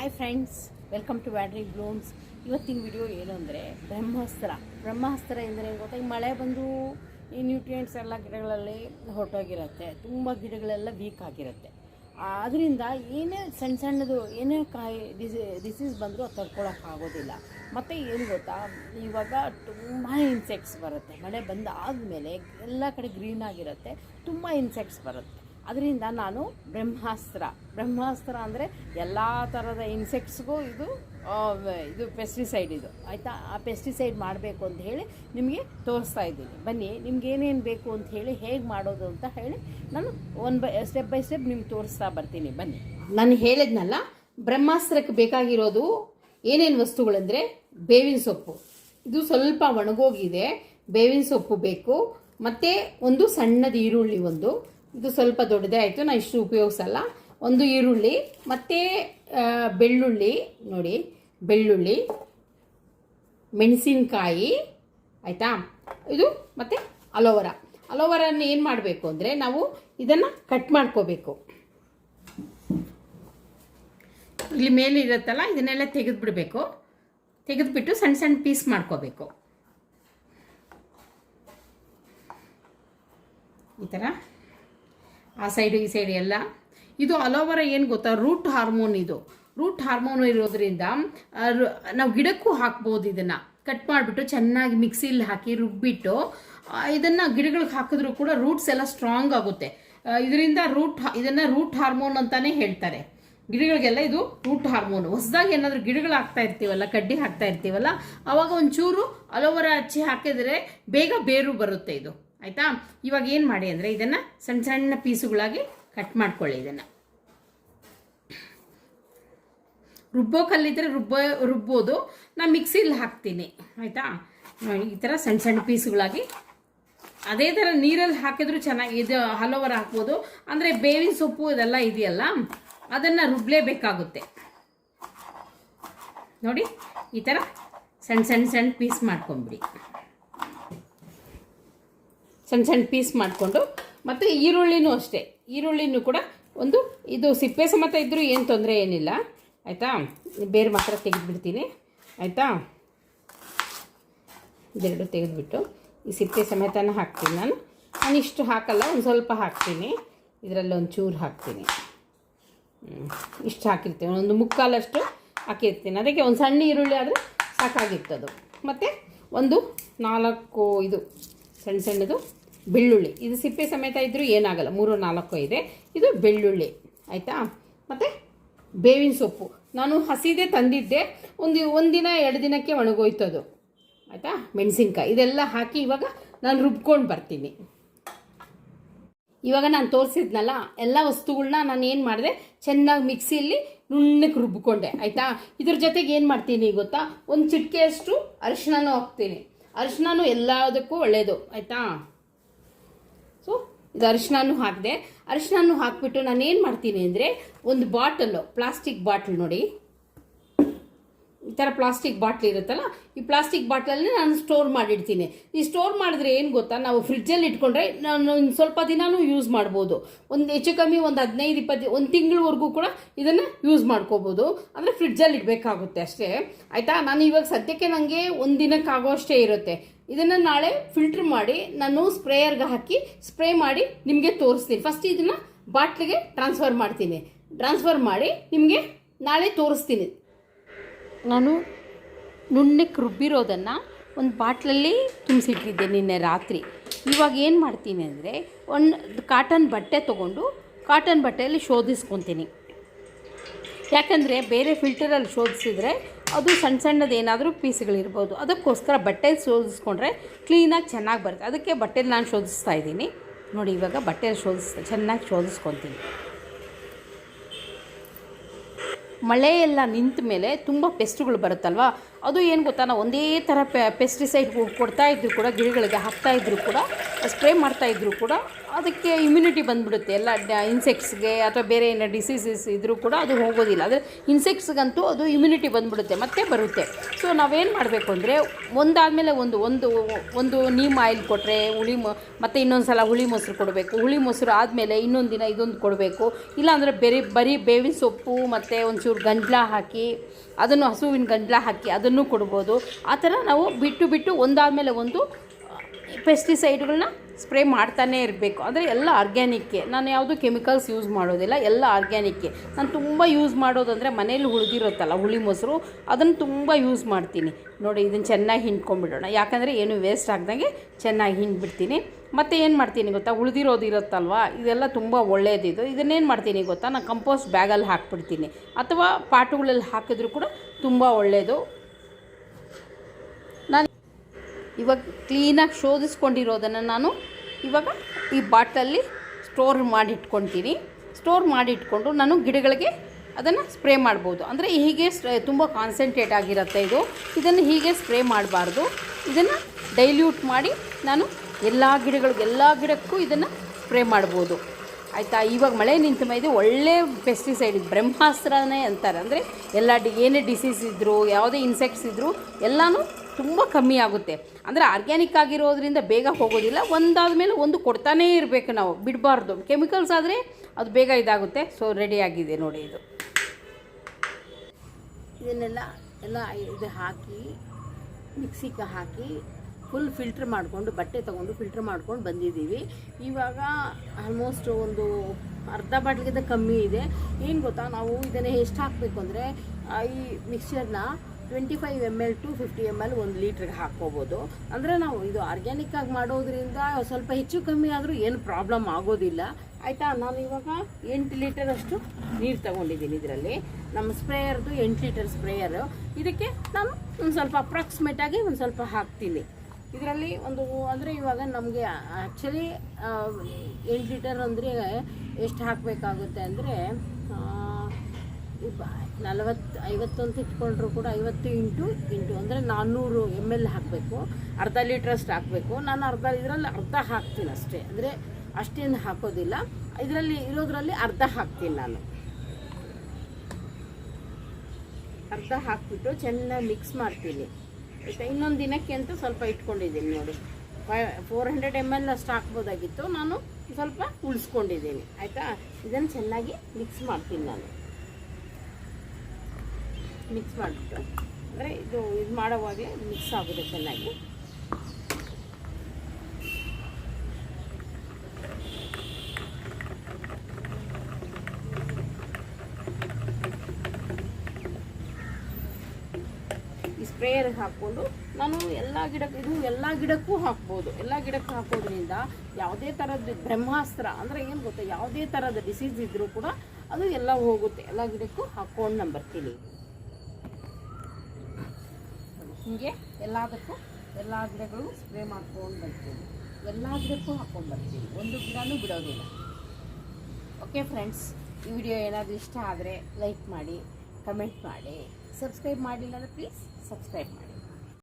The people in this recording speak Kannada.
ಹಾಯ್ ಫ್ರೆಂಡ್ಸ್ ವೆಲ್ಕಮ್ ಟು ವ್ಯಾಡ್ರಿ ಬ್ಲೂಮ್ಸ್ ಇವತ್ತಿನ ವಿಡಿಯೋ ಏನು ಅಂದರೆ ಬ್ರಹ್ಮಾಸ್ತ್ರ. ಬ್ರಹ್ಮಾಸ್ತ್ರ ಎಂದರೆ ಗೊತ್ತಾ? ಈ ಮಳೆ ಬಂದು ಈ ನ್ಯೂಟ್ರಿಯೆಂಟ್ಸ್ ಎಲ್ಲ ಗಿಡಗಳಲ್ಲಿ ಹೊರಟೋಗಿರುತ್ತೆ. ತುಂಬ ಗಿಡಗಳೆಲ್ಲ ವೀಕ್ ಆಗಿರುತ್ತೆ. ಅದರಿಂದ ಏನೇ ಸಣ್ಣ ಸಣ್ಣದು ಏನೇ ಕಾಯಿ ಡಿಸಿ ಡಿಸೀಸ್ ಬಂದರೂ ಅದು ತಡ್ಕೊಳಕ್ಕಾಗೋದಿಲ್ಲ ಮತ್ತು ಏನು ಗೊತ್ತಾ? ಇವಾಗ ತುಂಬ ಇನ್ಸೆಕ್ಟ್ಸ್ ಬರುತ್ತೆ. ಮಳೆ ಬಂದಾದಮೇಲೆ ಎಲ್ಲ ಕಡೆ ಗ್ರೀನ್ ಆಗಿರುತ್ತೆ. ತುಂಬ ಇನ್ಸೆಕ್ಟ್ಸ್ ಬರುತ್ತೆ. ಅದರಿಂದ ನಾನು ಬ್ರಹ್ಮಾಸ್ತ್ರ. ಬ್ರಹ್ಮಾಸ್ತ್ರ ಅಂದರೆ ಎಲ್ಲ ಥರದ ಇನ್ಸೆಕ್ಟ್ಸ್ಗೂ ಇದು ಇದು ಪೆಸ್ಟಿಸೈಡ್ ಇದು. ಆಯಿತಾ? ಆ ಪೆಸ್ಟಿಸೈಡ್ ಮಾಡಬೇಕು ಅಂತ ಹೇಳಿ ನಿಮಗೆ ತೋರಿಸ್ತಾ ಇದ್ದೀನಿ. ಬನ್ನಿ, ನಿಮ್ಗೆ ಏನೇನು ಬೇಕು ಅಂತ ಹೇಳಿ ಹೇಗೆ ಮಾಡೋದು ಅಂತ ಹೇಳಿ ನಾನು one by step by step ನಿಮ್ಗೆ ತೋರಿಸ್ತಾ ಬರ್ತೀನಿ. ಬನ್ನಿ. ನಾನು ಹೇಳಿದ್ನಲ್ಲ, ಬ್ರಹ್ಮಾಸ್ತ್ರಕ್ಕೆ ಬೇಕಾಗಿರೋದು ಏನೇನು ವಸ್ತುಗಳಂದರೆ ಬೇವಿನ ಸೊಪ್ಪು. ಇದು ಸ್ವಲ್ಪ ಒಣಗೋಗಿದೆ. ಬೇವಿನ ಸೊಪ್ಪು ಬೇಕು. ಮತ್ತು ಒಂದು ಸಣ್ಣದು ಈರುಳ್ಳಿ ಒಂದು. ಇದು ಸ್ವಲ್ಪ ದೊಡ್ಡದೇ ಆಯಿತು ನಾನು ಇಷ್ಟು ಉಪಯೋಗಿಸಲ್ಲ. ಒಂದು ಈರುಳ್ಳಿ, ಮತ್ತು ಬೆಳ್ಳುಳ್ಳಿ, ನೋಡಿ, ಬೆಳ್ಳುಳ್ಳಿ, ಮೆಣಸಿನಕಾಯಿ, ಆಯಿತಾ? ಇದು ಮತ್ತು ಅಲೋವರ. ಅಲೋವರನ್ನು ಏನು ಮಾಡಬೇಕು ಅಂದರೆ ನಾವು ಇದನ್ನು ಕಟ್ ಮಾಡ್ಕೋಬೇಕು. ಇಲ್ಲಿ ಮೇಲೆ ಇರುತ್ತಲ್ಲ, ಇದನ್ನೆಲ್ಲ ತೆಗೆದುಬಿಡಬೇಕು. ತೆಗೆದುಬಿಟ್ಟು ಸಣ್ಣ ಸಣ್ಣ ಪೀಸ್ ಮಾಡ್ಕೋಬೇಕು. ಈ ಥರ ಆ ಸೈಡ್ ಈ ಸೈಡ್ ಎಲ್ಲ. ಇದು ಅಲೋವೆರಾ ಏನು ಗೊತ್ತಾ? ರೂಟ್ ಹಾರ್ಮೋನ್ ಇದು. ರೂಟ್ ಹಾರ್ಮೋನ್ ಇರೋದ್ರಿಂದ ನಾವು ಗಿಡಕ್ಕೂ ಹಾಕ್ಬೋದು ಇದನ್ನು. ಕಟ್ ಮಾಡಿಬಿಟ್ಟು ಚೆನ್ನಾಗಿ ಮಿಕ್ಸಿಲಿ ಹಾಕಿ ರುಬ್ಬಿಟ್ಟು ಇದನ್ನು ಗಿಡಗಳಿಗೆ ಹಾಕಿದ್ರೂ ಕೂಡ ರೂಟ್ಸ್ ಎಲ್ಲ ಸ್ಟ್ರಾಂಗ್ ಆಗುತ್ತೆ. ಇದರಿಂದ ರೂಟ್ ಇದನ್ನು ರೂಟ್ ಹಾರ್ಮೋನ್ ಅಂತಾನೆ ಹೇಳ್ತಾರೆ. ಗಿಡಗಳಿಗೆಲ್ಲ ಇದು ರೂಟ್ ಹಾರ್ಮೋನ್. ಹೊಸದಾಗಿ ಏನಾದರೂ ಗಿಡಗಳು ಹಾಕ್ತಾ ಇರ್ತೀವಲ್ಲ, ಕಡ್ಡಿ ಹಾಕ್ತಾ ಇರ್ತೀವಲ್ಲ, ಅವಾಗ ಒಂಚೂರು ಅಲೋವೆರಾ ಹಚ್ಚಿ ಹಾಕಿದರೆ ಬೇಗ ಬೇರು ಬರುತ್ತೆ ಇದು. ಆಯಿತಾ? ಇವಾಗ ಏನು ಮಾಡಿ ಅಂದರೆ ಇದನ್ನು ಸಣ್ಣ ಸಣ್ಣ ಪೀಸುಗಳಾಗಿ ಕಟ್ ಮಾಡ್ಕೊಳ್ಳಿ ಇದನ್ನು. ರುಬ್ಬೋ ಕಲ್ಲಿದ್ರೆ ರುಬ್ಬ, ರುಬ್ಬೋದು. ನಾನು ಮಿಕ್ಸಿಲಿ ಹಾಕ್ತೀನಿ. ಆಯಿತಾ? ಈ ಥರ ಸಣ್ಣ ಸಣ್ಣ ಪೀಸುಗಳಾಗಿ. ಅದೇ ಥರ ನೀರಲ್ಲಿ ಹಾಕಿದ್ರು ಚೆನ್ನಾಗಿ, ಇದು ಹಲೋವರ್ ಹಾಕ್ಬೋದು. ಅಂದರೆ ಬೇವಿನ ಸೊಪ್ಪು ಇದೆಲ್ಲ ಇದೆಯಲ್ಲ, ಅದನ್ನು ರುಬ್ಬಲೇಬೇಕಾಗುತ್ತೆ ನೋಡಿ, ಈ ಥರ ಸಣ್ಣ ಸಣ್ಣ ಸಣ್ಣ ಪೀಸ್ ಮಾಡ್ಕೊಂಬಿಡಿ. ಸಣ್ಣ ಸಣ್ಣ ಪೀಸ್ ಮಾಡಿಕೊಂಡು, ಮತ್ತು ಈರುಳ್ಳಿನೂ ಅಷ್ಟೇ. ಈರುಳ್ಳಿನೂ ಕೂಡ ಒಂದು ಇದು ಸಿಪ್ಪೆ ಸಮೇತ ಇದ್ದರೂ ಏನು ತೊಂದರೆ ಏನಿಲ್ಲ. ಆಯಿತಾ? ಬೇರೆ ಮಾತ್ರ ತೆಗೆದುಬಿಡ್ತೀನಿ. ಆಯಿತಾ? ಇದೆರಡು ತೆಗೆದುಬಿಟ್ಟು ಈ ಸಿಪ್ಪೆ ಸಮೇತನ ಹಾಕ್ತೀನಿ ನಾನು. ನಾನು ಇಷ್ಟು ಹಾಕಲ್ಲ, ಒಂದು ಸ್ವಲ್ಪ ಹಾಕ್ತೀನಿ. ಇದರಲ್ಲಿ ಒಂದು ಚೂರು ಹಾಕ್ತೀನಿ. ಇಷ್ಟು ಹಾಕಿರ್ತೀನಿ. ಒಂದು ಮುಕ್ಕಾಲಷ್ಟು ಹಾಕಿರ್ತೀನಿ. ಅದಕ್ಕೆ ಒಂದು ಸಣ್ಣ ಈರುಳ್ಳಿ ಆದರೆ ಸಾಕಾಗಿತ್ತದು ಮತ್ತು ಒಂದು ನಾಲ್ಕು ಇದು, ಸಣ್ಣ ಸಣ್ಣದು ಬೆಳ್ಳುಳ್ಳಿ. ಇದು ಸಿಪ್ಪೆ ಸಮೇತ ಇದ್ದರೂ ಏನಾಗಲ್ಲ. ಮೂರು, ನಾಲ್ಕು ಇದೆ. ಇದು ಬೆಳ್ಳುಳ್ಳಿ. ಆಯಿತಾ? ಮತ್ತು ಬೇವಿನ ಸೊಪ್ಪು. ನಾನು ಹಸಿದೆ ತಂದಿದ್ದೆ. ಒಂದು ಒಂದಿನ ಎರಡು ದಿನಕ್ಕೆ ಒಣಗೋಯ್ತದು ಆಯಿತಾ? ಮೆಣಸಿನ್ಕಾಯಿ. ಇದೆಲ್ಲ ಹಾಕಿ ಇವಾಗ ನಾನು ರುಬ್ಕೊಂಡು ಬರ್ತೀನಿ. ಇವಾಗ ನಾನು ತೋರಿಸಿದ್ನಲ್ಲ, ಎಲ್ಲ ವಸ್ತುಗಳನ್ನ ನಾನು ಏನು ಮಾಡಿದೆ? ಚೆನ್ನಾಗಿ ಮಿಕ್ಸಿಯಲ್ಲಿ ನುಣ್ಣಕ್ಕೆ ರುಬ್ಬಿಕೊಂಡೆ ಆಯಿತಾ? ಇದ್ರ ಜೊತೆಗೆ ಏನು ಮಾಡ್ತೀನಿ ಗೊತ್ತಾ? ಒಂದು ಚಿಟಿಕೆಯಷ್ಟು ಅರಿಶಿನೂ ಹಾಕ್ತೀನಿ. ಅರಿಶಿನೂ ಎಲ್ಲದಕ್ಕೂ ಒಳ್ಳೆಯದು ಆಯಿತಾ? ಸೊ ಇದು ಅರಿಶಿನೂ ಹಾಕಿದೆ. ಅರಿಶಿನೂ ಹಾಕಿಬಿಟ್ಟು ನಾನು ಏನು ಮಾಡ್ತೀನಿ ಅಂದರೆ ಒಂದು ಬಾಟಲು ಪ್ಲಾಸ್ಟಿಕ್ ಬಾಟ್ಲ್ ನೋಡಿ. ಈ ಥರ ಪ್ಲಾಸ್ಟಿಕ್ ಬಾಟ್ಲ್ ಇರುತ್ತಲ್ಲ, ಈ ಪ್ಲಾಸ್ಟಿಕ್ ಬಾಟ್ಲಲ್ಲಿ ನಾನು ಸ್ಟೋರ್ ಮಾಡಿಡ್ತೀನಿ. ಈ ಸ್ಟೋರ್ ಮಾಡಿದ್ರೆ ಏನು ಗೊತ್ತಾ? ನಾವು ಫ್ರಿಜ್ಜಲ್ಲಿ ಇಟ್ಕೊಂಡ್ರೆ ನಾನು ಒಂದು ಸ್ವಲ್ಪ ದಿನಾನೂ ಯೂಸ್ ಮಾಡ್ಬೋದು. ಒಂದು ಹೆಚ್ಚು ಕಮ್ಮಿ ಒಂದು ಹದಿನೈದು, ಇಪ್ಪತ್ತು, ಒಂದು ತಿಂಗಳವರೆಗೂ ಕೂಡ ಇದನ್ನು ಯೂಸ್ ಮಾಡ್ಕೋಬೋದು. ಅಂದರೆ ಫ್ರಿಡ್ಜಲ್ಲಿ ಇಡಬೇಕಾಗುತ್ತೆ ಅಷ್ಟೇ. ಆಯಿತಾ? ನಾನು ಇವಾಗ ಸದ್ಯಕ್ಕೆ ನನಗೆ ಒಂದು ದಿನಕ್ಕಾಗೋ ಅಷ್ಟೇ ಇರುತ್ತೆ. ಇದನ್ನು ನಾಳೆ ಫಿಲ್ಟ್ರ್ ಮಾಡಿ, ನಾನು ಸ್ಪ್ರೇಯರ್ಗೆ ಹಾಕಿ ಸ್ಪ್ರೇ ಮಾಡಿ ನಿಮಗೆ ತೋರಿಸ್ತೀನಿ. ಫಸ್ಟ್ ಇದನ್ನು ಬಾಟ್ಲಿಗೆ ಟ್ರಾನ್ಸ್ಫರ್ ಮಾಡ್ತೀನಿ. ಟ್ರಾನ್ಸ್ಫರ್ ಮಾಡಿ ನಿಮಗೆ ನಾಳೆ ತೋರಿಸ್ತೀನಿ. ನಾನು ನುಣ್ಣಕ್ಕೆ ರುಬ್ಬಿರೋದನ್ನು ಒಂದು ಬಾಟ್ಲಲ್ಲಿ ತುಂಬಿಸಿಟ್ಟಿದ್ದೆ ನಿನ್ನೆ ರಾತ್ರಿ. ಇವಾಗ ಏನು ಮಾಡ್ತೀನಿ ಅಂದರೆ, ಒಂದು ಕಾಟನ್ ಬಟ್ಟೆ ತೊಗೊಂಡು ಕಾಟನ್ ಬಟ್ಟೆಯಲ್ಲಿ ಶೋಧಿಸ್ಕೊತೀನಿ. ಯಾಕಂದರೆ ಬೇರೆ ಫಿಲ್ಟರಲ್ಲಿ ಶೋಧಿಸಿದ್ರೆ ಅದು ಸಣ್ಣ ಸಣ್ಣದು ಏನಾದರೂ ಪೀಸ್ಗಳಿರ್ಬೋದು. ಅದಕ್ಕೋಸ್ಕರ ಬಟ್ಟೆ ಶೋಧಿಸ್ಕೊಂಡ್ರೆ ಕ್ಲೀನಾಗಿ ಚೆನ್ನಾಗಿ ಬರುತ್ತೆ. ಅದಕ್ಕೆ ಬಟ್ಟೆಲಿ ನಾನು ಶೋಧಿಸ್ತಾ ಇದ್ದೀನಿ. ನೋಡಿ, ಇವಾಗ ಬಟ್ಟೆ ಶೋಧಿಸ್ತಾ ಚೆನ್ನಾಗಿ ಶೋಧಿಸ್ಕೊತೀನಿ. ಮಳೆ ಎಲ್ಲ ನಿಂತ ಮೇಲೆ ತುಂಬ ಪೆಸ್ಟುಗಳು ಬರುತ್ತಲ್ವ? ಅದು ಏನು ಗೊತ್ತಾ, ನಾವು ಒಂದೇ ಥರ ಪೆಸ್ಟಿಸೈಡ್ ಕೊಡ್ತಾ ಇದ್ರು ಕೂಡ, ಗಿಡಗಳಿಗೆ ಹಾಕ್ತಾ ಇದ್ರು ಕೂಡ ಸ್ಪ್ರೇ ಮಾಡ್ತಾ ಇದ್ರು ಕೂಡ ಅದಕ್ಕೆ ಇಮ್ಯುನಿಟಿ ಬಂದ್ಬಿಡುತ್ತೆ. ಎಲ್ಲ ಇನ್ಸೆಕ್ಟ್ಸ್ಗೆ ಅಥವಾ ಬೇರೆ ಏನೋ ಡಿಸೀಸಸ್ ಇದ್ದರೂ ಕೂಡ ಅದು ಹೋಗೋದಿಲ್ಲ. ಅಂದರೆ ಇನ್ಸೆಕ್ಟ್ಸ್ಗಂತೂ ಅದು ಇಮ್ಯುನಿಟಿ ಬಂದ್ಬಿಡುತ್ತೆ, ಮತ್ತೆ ಬರುತ್ತೆ. ಸೊ ನಾವೇನು ಮಾಡಬೇಕು ಅಂದರೆ, ಒಂದಾದಮೇಲೆ ಒಂದು ಒಂದು ಒಂದು ನೀಮ್ ಆಯಿಲ್ ಕೊಟ್ಟರೆ ಹುಳಿ ಮೊ ಮತ್ತು ಇನ್ನೊಂದು ಸಲ ಹುಳಿ ಮೊಸರು ಕೊಡಬೇಕು. ಹುಳಿ ಮೊಸರು ಆದಮೇಲೆ ಇನ್ನೊಂದು ದಿನ ಇದೊಂದು ಕೊಡಬೇಕು. ಇಲ್ಲಾಂದರೆ ಬೇರೆ, ಬರೀ ಬೇವಿನ ಸೊಪ್ಪು ಮತ್ತು ಒಂಚೂರು ಗಂಜಲ ಹಾಕಿ, ಅದನ್ನು ಹಸುವಿನ ಗಂಜಲ ಹಾಕಿ, ಅದನ್ನು ಕೊಡ್ಬೋದು. ಆ ಥರ ನಾವು ಬಿಟ್ಟು ಬಿಟ್ಟು ಒಂದಾದಮೇಲೆ ಒಂದು ಪೆಸ್ಟಿಸೈಡ್ಗಳನ್ನ ಸ್ಪ್ರೇ ಮಾಡ್ತಾನೇ ಇರಬೇಕು. ಅಂದರೆ ಎಲ್ಲ ಆರ್ಗ್ಯಾನಿಕ್ಕೆ ನಾನು ಯಾವುದು ಕೆಮಿಕಲ್ಸ್ ಯೂಸ್ ಮಾಡೋದಿಲ್ಲ, ಎಲ್ಲ ಆರ್ಗ್ಯಾನಿಕ್ಕೆ ನಾನು ತುಂಬ ಯೂಸ್ ಮಾಡೋದಂದರೆ ಮನೇಲಿ ಉಳಿದಿರುತ್ತಲ್ಲ, ಹುಳಿ ಮೊಸರು ಅದನ್ನು ತುಂಬ ಯೂಸ್ ಮಾಡ್ತೀನಿ. ನೋಡಿ ಇದನ್ನು ಚೆನ್ನಾಗಿ ಹಿಂಡ್ಕೊಂಡ್ಬಿಡೋಣ. ಯಾಕಂದರೆ ಏನು ವೇಸ್ಟ್ ಆಗ್ದಂಗೆ ಚೆನ್ನಾಗಿ ಹಿಂಡ್ಬಿಡ್ತೀನಿ. ಮತ್ತು ಏನು ಮಾಡ್ತೀನಿ ಗೊತ್ತಾ? ಉಳಿದಿರೋದು ಇರುತ್ತಲ್ವ? ಇದೆಲ್ಲ ತುಂಬ ಒಳ್ಳೆಯದಿದು ಇದನ್ನೇನು ಮಾಡ್ತೀನಿ ಗೊತ್ತಾ? ನಾನು ಕಂಪೋಸ್ಟ್ ಬ್ಯಾಗಲ್ಲಿ ಹಾಕ್ಬಿಡ್ತೀನಿ. ಅಥವಾ ಪಾಟುಗಳಲ್ಲಿ ಹಾಕಿದ್ರೂ ಕೂಡ ತುಂಬ ಒಳ್ಳೆಯದು ನಾನು ಇವಾಗ ಕ್ಲೀನಾಗಿ ಶೋಧಿಸ್ಕೊಂಡಿರೋದನ್ನು ನಾನು ಇವಾಗ ಈ ಬಾಟಲಲ್ಲಿ ಸ್ಟೋರ್ ಮಾಡಿಟ್ಕೊತೀನಿ. ಸ್ಟೋರ್ ಮಾಡಿಟ್ಕೊಂಡು ನಾನು ಗಿಡಗಳಿಗೆ ಅದನ್ನು ಸ್ಪ್ರೇ ಮಾಡ್ಬೋದು. ಅಂದರೆ ಹೀಗೆ ತುಂಬ ಕಾನ್ಸಂಟ್ರೇಟ್ ಆಗಿರುತ್ತೆ ಇದು. ಇದನ್ನು ಹೀಗೆ ಸ್ಪ್ರೇ ಮಾಡಬಾರ್ದು. ಇದನ್ನು ಡೈಲ್ಯೂಟ್ ಮಾಡಿ ನಾನು ಎಲ್ಲ ಗಿಡಗಳಿಗೆ, ಎಲ್ಲ ಗಿಡಕ್ಕೂ ಇದನ್ನು ಸ್ಪ್ರೇ ಮಾಡ್ಬೋದು. ಆಯಿತಾ? ಇವಾಗ ಮಳೆ ನಿಂತ ಮೇಲೆ ಒಳ್ಳೆ ಪೆಸ್ಟಿಸೈಡ್ ಬ್ರಹ್ಮಾಸ್ತ್ರನೇ ಅಂತಾರೆ. ಅಂದರೆ ಎಲ್ಲ ಡಿ, ಏನೇ ಡಿಸೀಸ್ ಇದ್ದರೂ ಯಾವುದೇ ಇನ್ಸೆಕ್ಟ್ಸ್ ಇದ್ದರೂ ಎಲ್ಲನೂ ತುಂಬ ಕಮ್ಮಿ ಆಗುತ್ತೆ. ಅಂದರೆ ಆರ್ಗ್ಯಾನಿಕ್ ಆಗಿರೋದ್ರಿಂದ ಬೇಗ ಹೋಗೋದಿಲ್ಲ. ಒಂದಾದ ಮೇಲೆ ಒಂದು ಕೊಡ್ತಾನೇ ಇರಬೇಕು ನಾವು. ಬಿಡಬಾರ್ದು. ಕೆಮಿಕಲ್ಸ್ ಆದರೆ ಅದು ಬೇಗ ಇದಾಗುತ್ತೆ. ಸೊ ರೆಡಿ ಆಗಿದೆ ನೋಡಿ ಇದು. ಇದನ್ನೆಲ್ಲ ಎಲ್ಲ ಇದು ಹಾಕಿ ಮಿಕ್ಸಿಗೆ ಹಾಕಿ ಫುಲ್ ಫಿಲ್ಟ್ರ್ ಮಾಡಿಕೊಂಡು, ಬಟ್ಟೆ ತೊಗೊಂಡು ಫಿಲ್ಟ್ರ್ ಮಾಡ್ಕೊಂಡು ಬಂದಿದ್ದೀವಿ. ಇವಾಗ ಆಲ್ಮೋಸ್ಟ್ ಒಂದು ಅರ್ಧ ಬಾಟ್ಲಿಗಿಂತ ಕಮ್ಮಿ ಇದೆ. ಏನು ಗೊತ್ತಾ? ನಾವು ಇದನ್ನು ಎಷ್ಟು ಹಾಕಬೇಕು ಅಂದರೆ ಈ ಮಿಕ್ಸ್ಚರ್ನ twenty five M L to fifty M L ಒಂದು ಲೀಟ್ರಿಗೆ ಹಾಕ್ಕೋಬೋದು. ಅಂದರೆ ನಾವು ಇದು ಆರ್ಗ್ಯಾನಿಕ್ ಆಗಿ ಮಾಡೋದ್ರಿಂದ ಸ್ವಲ್ಪ ಹೆಚ್ಚು ಕಮ್ಮಿ ಆದರೂ ಏನು ಪ್ರಾಬ್ಲಮ್ ಆಗೋದಿಲ್ಲ. ಆಯಿತಾ? ನಾನು ಇವಾಗ ಎಂಟು ಲೀಟರಷ್ಟು ನೀರು ತಗೊಂಡಿದ್ದೀನಿ ಇದರಲ್ಲಿ. ನಮ್ಮ ಸ್ಪ್ರೇಯರ್ದು ಎಂಟು ಲೀಟರ್ ಸ್ಪ್ರೇಯರು. ಇದಕ್ಕೆ ನಾನು ಒಂದು ಸ್ವಲ್ಪ ಅಪ್ರಾಕ್ಸಿಮೇಟಾಗಿ ಒಂದು ಸ್ವಲ್ಪ ಹಾಕ್ತೀನಿ. ಇದರಲ್ಲಿ ಒಂದು ಅಂದರೆ ಇವಾಗ ನಮಗೆ ಆ್ಯಕ್ಚುಲಿ ಎಂಟು ಲೀಟರ್ ಅಂದರೆ ಎಷ್ಟು ಹಾಕಬೇಕಾಗುತ್ತೆ ಅಂದರೆ ನಲವತ್ತು ಅಂತ ಇಟ್ಕೊಂಡ್ರು ಕೂಡ ಐವತ್ತು ಇಂಟು ಇಂಟು ಅಂದರೆ ನಾನ್ನೂರು ಎಂ ಎಲ್ ಹಾಕಬೇಕು. ಅರ್ಧ ಲೀಟ್ರಷ್ಟು ಹಾಕಬೇಕು. ನಾನು ಅರ್ಧ, ಇದರಲ್ಲಿ ಅರ್ಧ ಹಾಕ್ತೀನಿ ಅಷ್ಟೇ. ಅಂದರೆ ಅಷ್ಟೇನು ಹಾಕೋದಿಲ್ಲ. ಇದರಲ್ಲಿ ಇರೋದ್ರಲ್ಲಿ ಅರ್ಧ ಹಾಕ್ತೀನಿ ನಾನು. ಅರ್ಧ ಹಾಕ್ಬಿಟ್ಟು ಚೆನ್ನಾಗಿ ಮಿಕ್ಸ್ ಮಾಡ್ತೀನಿ. ಆಯಿತಾ? ಇನ್ನೊಂದು ದಿನಕ್ಕೆ ಅಂತ ಸ್ವಲ್ಪ ಇಟ್ಕೊಂಡಿದ್ದೀನಿ ನೋಡಿ. Five four hundred M L ಅಷ್ಟು ಹಾಕ್ಬೋದಾಗಿತ್ತು. ನಾನು ಸ್ವಲ್ಪ ಉಳಿಸ್ಕೊಂಡಿದ್ದೀನಿ. ಆಯಿತಾ? ಇದನ್ನು ಚೆನ್ನಾಗಿ ಮಿಕ್ಸ್ ಮಾಡ್ತೀನಿ ನಾನು. ಮಿಕ್ಸ್ ಮಾಡಿಬಿಟ್ಟು. ಅಂದರೆ ಇದು ಇದು ಮಾಡೋವಾಗೆ ಮಿಕ್ಸ್ ಆಗುತ್ತೆ ಚೆನ್ನಾಗಿ. ಈ ಸ್ಪ್ರೇಯರ್ಗೆ ಹಾಕ್ಕೊಂಡು ನಾನು ಎಲ್ಲ ಗಿಡಕ್ಕೆ ಇದು ಎಲ್ಲ ಗಿಡಕ್ಕೂ ಹಾಕ್ಬೋದು. ಎಲ್ಲ ಗಿಡಕ್ಕೂ ಹಾಕೋದ್ರಿಂದ ಯಾವುದೇ ಥರದ ಬ್ರಹ್ಮಾಸ್ತ್ರ ಅಂದರೆ ಏನು ಗೊತ್ತಾ? ಯಾವುದೇ ಥರದ ಡಿಸೀಸ್ ಇದ್ದರೂ ಕೂಡ ಅದು ಎಲ್ಲ ಹೋಗುತ್ತೆ. ಎಲ್ಲ ಗಿಡಕ್ಕೂ ಹಾಕ್ಕೊಂಡು ನಾನು ಬರ್ತೀನಿ. ಹೀಗೆ ಎಲ್ಲದಕ್ಕೂ ಎಲ್ಲ ಗಿಡಗಳು ಸ್ಪ್ರೇ ಮಾಡ್ಕೊಂಡು ಬರ್ತೀವಿ. ಎಲ್ಲ ಗಿಡಕ್ಕೂ ಹಾಕ್ಕೊಂಡು ಬರ್ತೀವಿ. ಒಂದು ಗಿಡನೂ ಬಿಡೋದಿಲ್ಲ. ಓಕೆ ಫ್ರೆಂಡ್ಸ್ ಈ ವಿಡಿಯೋ ಏನಾದರೂ ಇಷ್ಟ ಆದರೆ ಲೈಕ್ ಮಾಡಿ ಕಮೆಂಟ್ ಮಾಡಿ ಸಬ್ಸ್ಕ್ರೈಬ್ ಮಾಡಿಲ್ಲ ಅಂದರೆ ಪ್ಲೀಸ್ ಸಬ್ಸ್ಕ್ರೈಬ್ ಮಾಡಿ.